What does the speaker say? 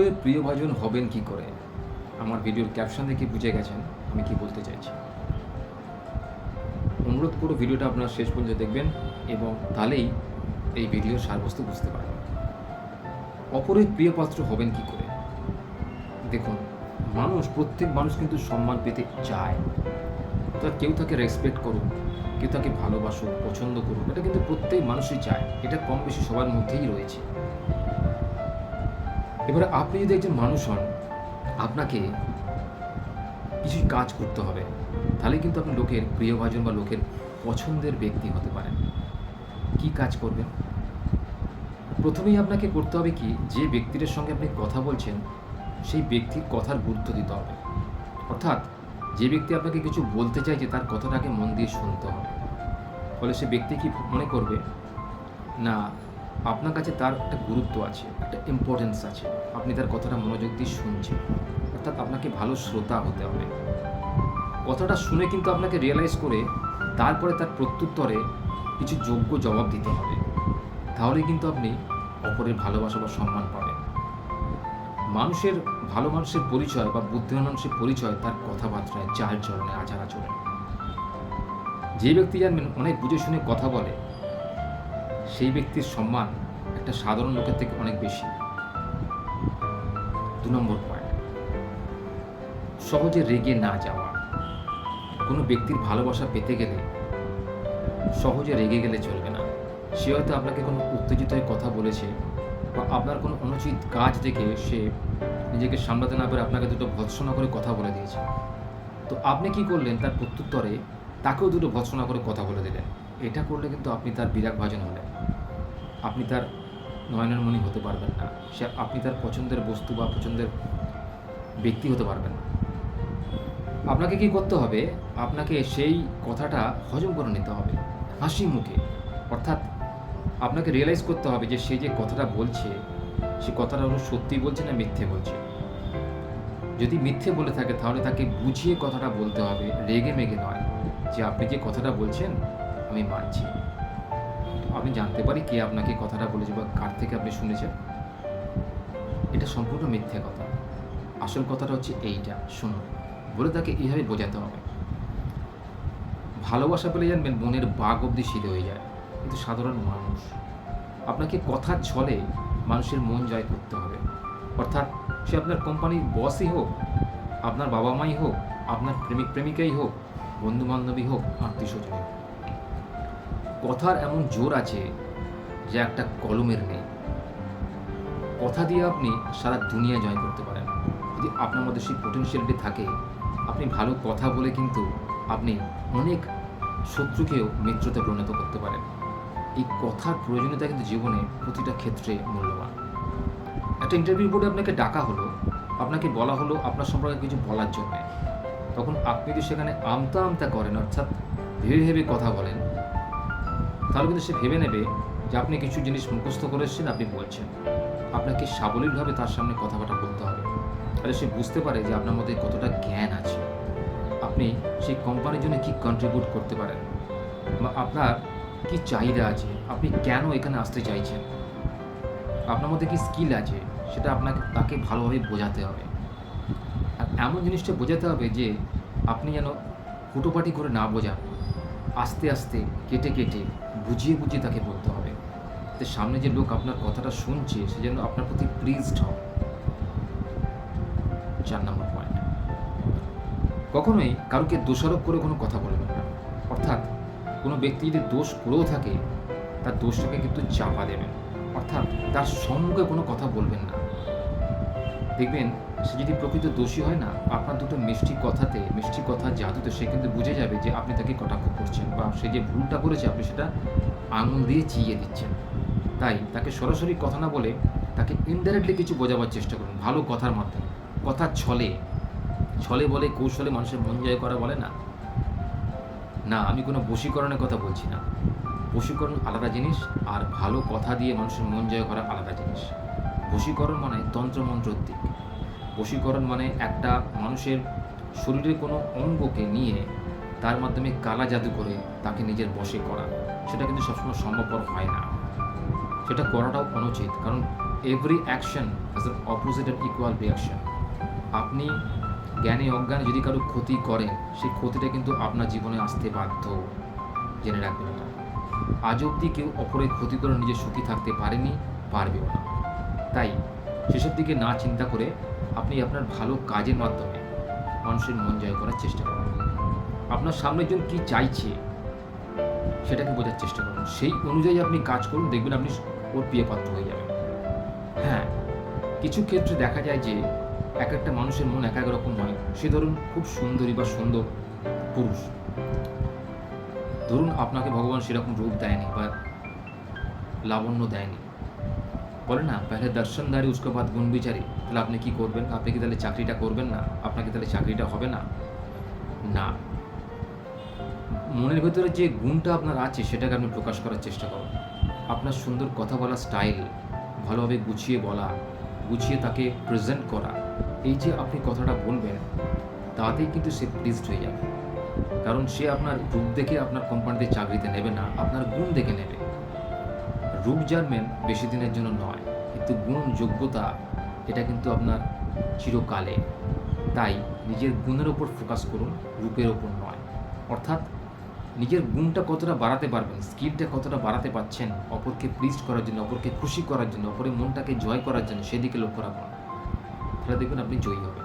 অপরের প্রিয়ভাজন হবেন কি করে? আমার ভিডিওর ক্যাপশন দেখে বুঝে গেছেন আমি কি বলতে চাইছি। অনুরোধ করো ভিডিওটা আপনারা শেষ পর্যন্ত দেখবেন এবং তাহলেই এই ভিডিওর সারবস্তু বুঝতে পারবেন। অপরের প্রিয় পাত্র হবেন কি করে? দেখুন, মানুষ, প্রত্যেক মানুষ কিন্তু সম্মান পেতে চায়। তার কেউ তাকে রেসপেক্ট করুক, কেউ তাকে ভালোবাসুক, পছন্দ করুক, এটা কিন্তু প্রত্যেক মানুষই চায়। এটা কম বেশি সবার মধ্যেই রয়েছে। এবারে আপনি যদি একজন মানুষ হন, আপনাকে কিছু কাজ করতে হবে, তাহলে কিন্তু আপনি লোকের প্রিয়ভাজন বা লোকের পছন্দের ব্যক্তি হতে পারেন। কি কাজ করবেন? প্রথমেই আপনাকে করতে হবে কি, যে ব্যক্তির সঙ্গে আপনি কথা বলছেন, সেই ব্যক্তির কথার গুরুত্ব দিতে হবে। অর্থাৎ যে ব্যক্তি আপনাকে কিছু বলতে চাইছে তার কথাটাকে মন দিয়ে শুনতে হবে। ফলে সে ব্যক্তি কি মনে করবে? না আপনার কাছে তার একটা গুরুত্ব আছে, একটা ইম্পর্টেন্স আছে। আপনি তার কথাটা মনোযোগ দিয়ে শুনছেন। অর্থাৎ আপনাকে ভালো শ্রোতা হতে হবে। কথাটা শুনে কিন্তু আপনাকে রিয়েলাইজ করে তারপরে তার প্রত্যুত্তরে কিছু যোগ্য জবাব দিতে হবে। তাহলে কিন্তু আপনি অপরের ভালোবাসা বা সম্মান পাবেন। মানুষের ভালো মানুষের পরিচয় বা বুদ্ধিমান মানুষের পরিচয় তার কথাবার্তায় চাল চলনে আচার আচরণে যে ব্যক্তি জানবেন, অনেক বুঝে শুনে কথা বলে সেই ব্যক্তির সম্মান একটা সাধারণ লোকের থেকে অনেক বেশি। দু নম্বর পয়েন্ট সহজে রেগে না যাওয়া। কোনো ব্যক্তির ভালোবাসা পেতে গেলে সহজে রেগে গেলে চলবে না। সে হয়তো আপনাকে কোনো উত্তেজিত কথা বলেছে বা আপনার কোনো অনুচিত কাজ দেখে সে নিজেকে সামলাতে না পারে আপনাকে দুটো ভৎসনা করে কথা বলে দিয়েছে। তো আপনি কি করলেন তার প্রত্যুত্তরে তাকেও দুটো ভৎসনা করে কথা বলে দিলেন। এটা করলে কিন্তু আপনি তার বিরাগ ভাজন হলেন আপনি তার নয়নের মণি হতে পারবেন না। সে আপনি তার পছন্দের বস্তু বা পছন্দের ব্যক্তি হতে পারবেন না। আপনাকে কি করতে হবে? আপনাকে সেই কথাটা হজম করে নিতে হবে, হাসি মুখে। অর্থাৎ আপনাকে রিয়েলাইজ করতে হবে যে সে যে কথাটা বলছে, সে কথাটা হলো সত্যি বলছে না মিথ্যে বলছে। যদি মিথ্যে বলে থাকে, তাহলে তাকে বুঝিয়ে কথাটা বলতে হবে। রেগে মেগে নয় যে আপনি যে কথাটা বলছেন আমি মানছি। আমি জানতে পারি কে আপনাকে কথাটা বলেছে বা কার থেকে আপনি শুনেছেন। এটা সম্পূর্ণ মিথ্যে কথা। আসল কথাটা হচ্ছে এইটা। শুনুন, বলে তাকে এইভাবে বোঝাতে হবে। ভালোবাসা পেলে জানবেন মনের বাঘ অবধি সিধে হয়ে যায়। কিন্তু সাধারণ মানুষ, আপনাকে কথার ছলে মানুষের মন জয় করতে হবে। অর্থাৎ সে আপনার কোম্পানির বসই হোক, আপনার বাবা মাই হোক, আপনার প্রেমিক প্রেমিকাই হোক বন্ধু বান্ধবী হোক আত্মীয় স্বজন হোক। কথার এমন জোর আছে যে একটা কলমের নেই। কথা দিয়ে আপনি সারা দুনিয়া জয় করতে পারেন। যদি আপনার মধ্যে সেই পোটেনশিয়ালিটি থাকে, আপনি ভালো কথা বলে কিন্তু আপনি অনেক শত্রুকেও মিত্রতে পরিণত করতে পারেন। এই কথার প্রয়োজনীয়তা কিন্তু জীবনে প্রতিটা ক্ষেত্রে মূল্যবান। একটা ইন্টারভিউ বোর্ডে আপনাকে ডাকা হলো, আপনাকে বলা হলো আপনার সম্পর্কে কিছু বলার জন্য। তখন আপনি যদি সেখানে আমতা আমতা করেন, অর্থাৎ ভেবে ভেবে কথা বলেন তাহলে কিন্তু সে ভেবে নেবে যে আপনি কিছু জিনিস মুখস্থ করে এসেছেন, আপনি বলছেন। আপনাকে সাবলীলভাবে তার সামনে কথাবার্তা বলতে হবে। তাহলে সে বুঝতে পারে যে আপনার মধ্যে কতটা জ্ঞান আছে। আপনি সেই কোম্পানির জন্য কি কন্ট্রিবিউট করতে পারেন? বা আপনার কি চাহিদা আছে? আপনি কেন এখানে আসতে চাইছেন? আপনার মধ্যে কি স্কিল আছে? সেটা আপনাকে, তাকে ভালোভাবে বোঝাতে হবে। আর এমন জিনিসটা বোঝাতে হবে যে আপনি যেন হুটোপাটি করে না বোঝান। আস্তে আস্তে, কেটে কেটে বুঝিয়ে বুঝিয়ে তাকে বলতে হবে। তো সামনে যে লোক আপনার কথাটা শুনছে, সে যেন আপনার প্রতি প্লিজড হয়। চার নম্বর পয়েন্ট কখনোই কারোকে দোষারোপ করে কোনো কথা বলবেন না। অর্থাৎ, কোনো ব্যক্তি যদি দোষ করেও থাকে, তার দোষটাকে কিন্তু চাপা দেবেন। অর্থাৎ, তার সম্মুখে কোনো কথা বলবেন না। দেখবেন সে যদি প্রকৃত দোষী হয় না, আপনার দুটো মিষ্টি কথাতে, মিষ্টি কথা জাদুতে সে কিন্তু বুঝে যাবে যে আপনি তাকে কটাক্ষ করছেন বা সে যে ভুলটা করেছে আপনি সেটা আঙুল দিয়ে চিয়ে দিচ্ছেন। তাই তাকে সরাসরি কথা না বলে তাকে ইনডাইরেক্টলি কিছু বোঝাবার চেষ্টা করুন, ভালো কথার মাধ্যমে। কথা ছলে। ছলে বলে, কৌশলে মানুষের মন জয় করা বলে না। না, আমি কোনো বশীকরণের কথা বলছি না। বশীকরণ আলাদা জিনিস আর ভালো কথা দিয়ে মানুষের মন জয় করা আলাদা জিনিস। বশীকরণ মানে তন্ত্রমন্ত্রর দিক বশীকরণ মানে একটা মানুষের শরীরের কোনো অঙ্গকে নিয়ে তার মাধ্যমে কালা জাদু করে তাকে নিজের বশে করা। সেটা কিন্তু সবসময় সম্ভবপর হয় না। সেটা করাটাও অনুচিত, কারণ every action has an opposite and equal reaction আপনি জ্ঞানে অজ্ঞানে যদি কারও ক্ষতি করেন সেই ক্ষতিটা কিন্তু আপনার জীবনে আসতে বাধ্য, জেনে রাখবেন এটা। আজ অবধি কেউ অপরের ক্ষতি করে নিজে সুখী থাকতে পারেনি, পারবেও না। তাই শেষের দিকে না চিন্তা করে আপনি আপনার ভালো কাজের মাধ্যমে মানুষের মন জয় করার চেষ্টা করুন। আপনার সামনের জন কী চাইছে, সেটাকে বোঝার চেষ্টা করুন। সেই অনুযায়ী আপনি কাজ করুন, দেখবেন আপনি ওর প্রিয় পাত্র হয়ে যাবেন। হ্যাঁ কিছু ক্ষেত্রে দেখা যায় যে এক একটা মানুষের মন এক এক রকম হয়। সে ধরুন খুব সুন্দরী বা সুন্দর পুরুষ। ধরুন আপনাকে ভগবান সেরকম রূপ দেয়নি বা লাবণ্য দেয়নি। বলে না পেলে দর্শনদারি উস্কে বাদ গুণ বিচারি। তাহলে আপনি কি করবেন? আপনি কি তাহলে চাকরিটা করবেন না? আপনাকে তাহলে চাকরিটা হবে না? না। মনের ভেতরে যে গুণটা আপনার আছে, সেটাকে আপনি প্রকাশ করার চেষ্টা করুন। আপনার সুন্দর কথা বলার স্টাইল ভালোভাবে গুছিয়ে বলা, গুছিয়ে তাকে প্রেজেন্ট করা, এই যে আপনি কথাটা বলবেন, তাতেই কিন্তু সে প্লিজড হয়ে যাবে। কারণ সে আপনার রূপ দেখে আপনার কোম্পানিতে চাকরিতে নেবে না, আপনার গুণ দেখে নেবে। রূপ জানবেন বেশি দিনের জন্য নয়, কিন্তু গুণ যোগ্যতা, এটা কিন্তু আপনার চিরকালে। তাই নিজের গুণের ওপর ফোকাস করুন, রূপের ওপর নয়। অর্থাৎ নিজের গুণটা কতটা বাড়াতে পারবেন স্কিলটা কতটা বাড়াতে পারছেন অপরকে প্লিজ করার জন্য, অপরকে খুশি করার জন্য, অপরের মনটাকে জয় করার জন্য, সেদিকে লক্ষ্য রাখুন। তাহলে দেখবেন আপনি জয়ী হবেন।